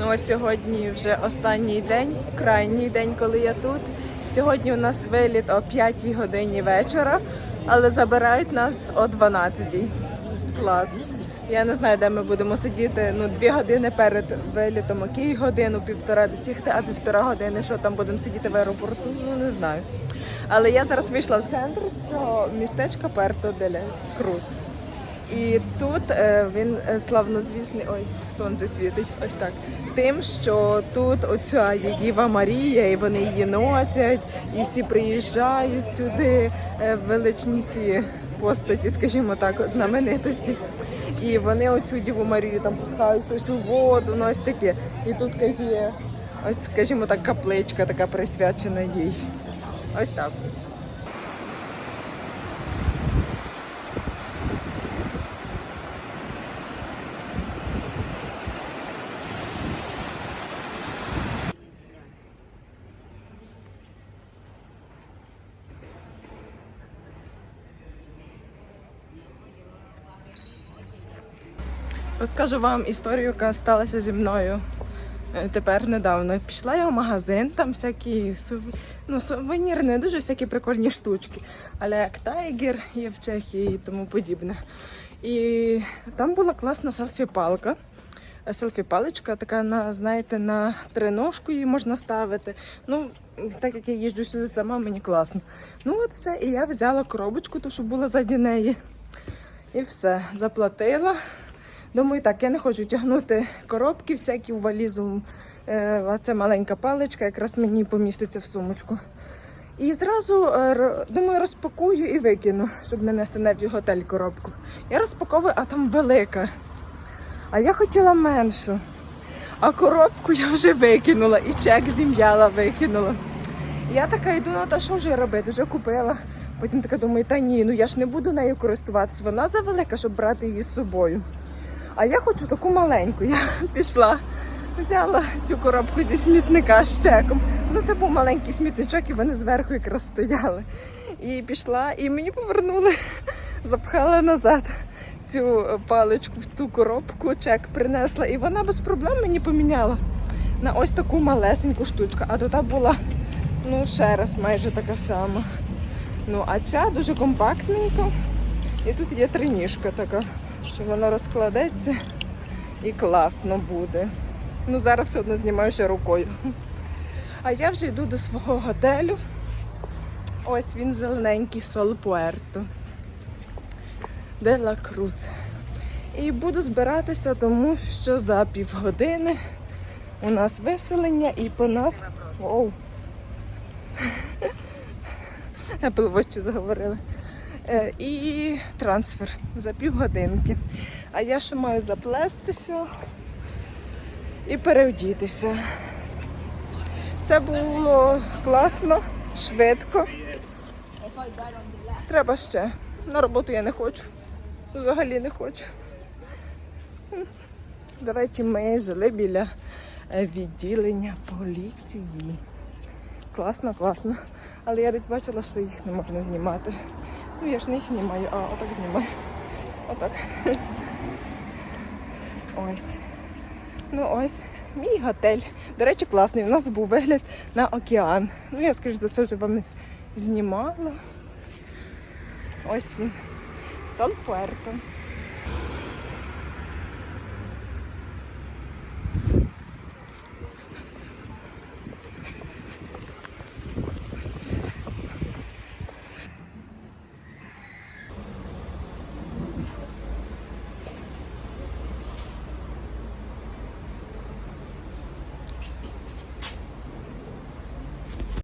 Ну ось сьогодні вже останній день, крайній день, коли я тут. Сьогодні у нас виліт о 5 годині вечора, але забирають нас о 12. -й. Клас. Я не знаю, де ми будемо сидіти. Ну, дві години перед вилітом, окей, годину, півтора десь а півтора години, що там будемо сидіти в аеропорту, ну не знаю. Але я зараз вийшла в центр цього містечка Перто деля Круз. І тут е, він е, славнозвісний, ой, сонце світить, ось так. Тим, що тут оця Діва Марія, і вони її носять, і всі приїжджають сюди, е, величні ці постаті, скажімо так, знаменитості. І вони оцю Діву Марію там пускають ось у воду, ну ось таке. І тут є ось, скажімо так, капличка така присвячена їй. Ось так ось. Розкажу вам історію, яка сталася зі мною е, тепер недавно. Пішла я в магазин, там всякі ну, сувеніри, не дуже всякі прикольні штучки. Але як Тайгер є в Чехії і тому подібне. І там була класна селфі-палка. Е, Селфі-паличка така на, знаєте, на триножку її можна ставити. Ну, так як я їжджу сюди сама, мені класно. Ну от все, і я взяла коробочку, ту, що була заді неї. І все, заплатила. Думаю, так, я не хочу тягнути коробки всякі в валізу, е, а це маленька паличка, якраз мені поміститься в сумочку. І зразу е, думаю, розпакую і викину, щоб не нести не в готель коробку. Я розпаковую, а там велика. А я хотіла меншу. А коробку я вже викинула і чек зім'яла, викинула. Я така йду, ну та що вже робити? Вже купила. Потім така думаю, та ні, ну я ж не буду нею користуватися. Вона завелика, щоб брати її з собою. А я хочу таку маленьку. Я пішла, взяла цю коробку зі смітника з чеком. Ну це був маленький смітничок, і вони зверху якраз стояли. І пішла, і мені повернули, запхала назад цю е, паличку в ту коробку, чек принесла, і вона без проблем мені поміняла на ось таку малесеньку штучку. А то та була ну ще раз майже така сама. Ну, а ця дуже компактненька. І тут є триніжка така, що вона розкладеться і класно буде. Ну, зараз все одно знімаю ще рукою. А я вже йду до свого готелю. Ось він зелененький Сол Пуерто. Де Ла Круз. І буду збиратися, тому що за півгодини у нас виселення і по нас. Оу. Apple Watch заговорили. Е, І трансфер за півгодинки. А я ще маю заплестися і переодітися. Це було класно, швидко. Треба ще. На роботу я не хочу. Взагалі не хочу. До речі, ми жили біля е, відділення поліції. Класно, класно. Але я десь бачила, що їх не можна знімати. Ну я ж не їх знімаю, а отак знімаю. Отак. Ось. Ну ось, мій готель. До речі, класний. У нас був вигляд на океан. Ну, я, скоріш за все, вам знімала. Ось він. Сол Пуерто.